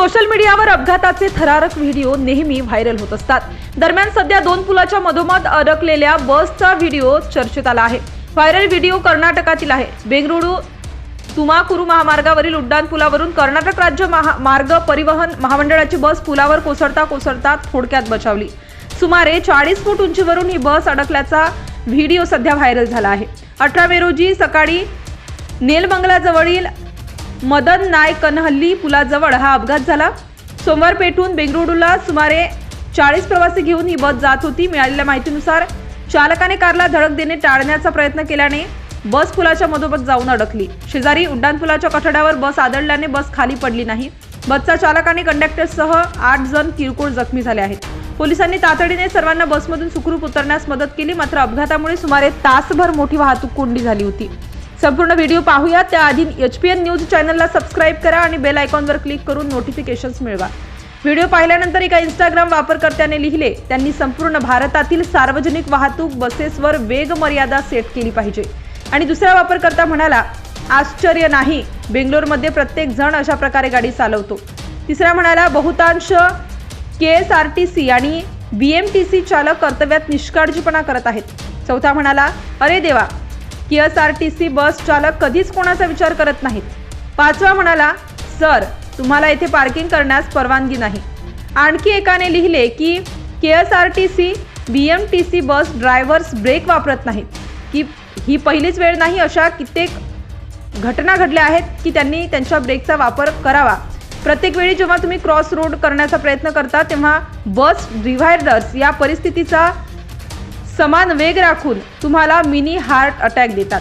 Social मीडियावर अपघाताचे थरारक व्हिडिओ नेहमी व्हायरल होत असतात. दरम्यान सध्या दोन पुलाच्या मधोमध अडकलेल्या बसचा व्हिडिओ चर्चेत आला आहे. व्हायरल व्हिडिओ कर्नाटकातील आहे. बेंगळुरू तुमाकुरू महामार्गावरील उड्डाण पुलावरून कर्नाटक राज्य महा मार्ग परिवहन महामंडळाची बस पुलावर कोसळता कोसळता थोडक्यात बचावली. सुमारे चाळीस फूट उंचीवरून ही बस अडकल्याचा व्हिडिओ सध्या व्हायरल झाला आहे. अठरा मे रोजी सकाळी नेलबंगलाजवळील मदन नाय कनहल्ली पुलाजवळ हा अपघात झाला. सोमवार पेठून बेंगळुरूला सुमारे चाळीस प्रवासी घेऊन ही बस जात होती. मिळालेल्या माहितीनुसार चालकाने कारला धडक देणे टाळण्याचा प्रयत्न केल्याने बस पुलाच्या मधोमध जाऊन अडकली. शेजारी उड्डाणपुलाच्या कठड्यावर बस आदळल्याने बस खाली पडली नाही. बसचा चालक आणि कंडक्टरसह आठ जण किरकोळ जखमी झाले आहेत. पोलिसांनी तातडीने सर्वांना बसमधून सुखरूप उतरण्यास मदत केली. मात्र अपघातामुळे सुमारे तासभर मोठी वाहतूक कोंडी झाली होती. संपूर्ण व्हिडिओ पाहूया. त्याआधी एच पी एन न्यूज चॅनलला सबस्क्राईब करा आणि बेल आयकॉनवर क्लिक करून नोटिफिकेशन्स मिळवा. व्हिडिओ पाहिल्यानंतर एका इंस्टाग्राम वापरकर्त्याने लिहिले त्यांनी संपूर्ण भारतातील सार्वजनिक वाहतूक बसेसवर वेग मर्यादा सेट केली पाहिजे. आणि दुसरा वापरकर्ता म्हणाला आश्चर्य नाही बेंगलोरमध्ये प्रत्येक जण अशा प्रकारे गाडी चालवतो. तिसरा म्हणाला बहुतांश K S R T C आणि बी एम टी सी चालक कर्तव्यात निष्काळजीपणा करत आहेत. चौथा म्हणाला अरे देवा K S R T C bus चालक कधीच कोणाचा विचार करत नाहीत. पाचवा म्हणाला सर तुम्हाला येथे पार्किंग करण्यास परवानगी नाही. आणखी एकाने लिहिले की K S R T C B M T C bus drivers brake वापरत नाहीत. की ही पहिलीच वेळ नाही अशा कित्येक घटना घडल्या आहेत की त्यांनी त्यांच्या ब्रेकचा वापर करावा. प्रत्येक वेळी जेव्हा तुम्ही क्रॉस रोड करण्याचा प्रयत्न करता तेव्हा बस डिव्हायडर्स या परिस्थितीचा समान वेग राखून तुम्हाला मिनी हार्ट अटॅक देतात.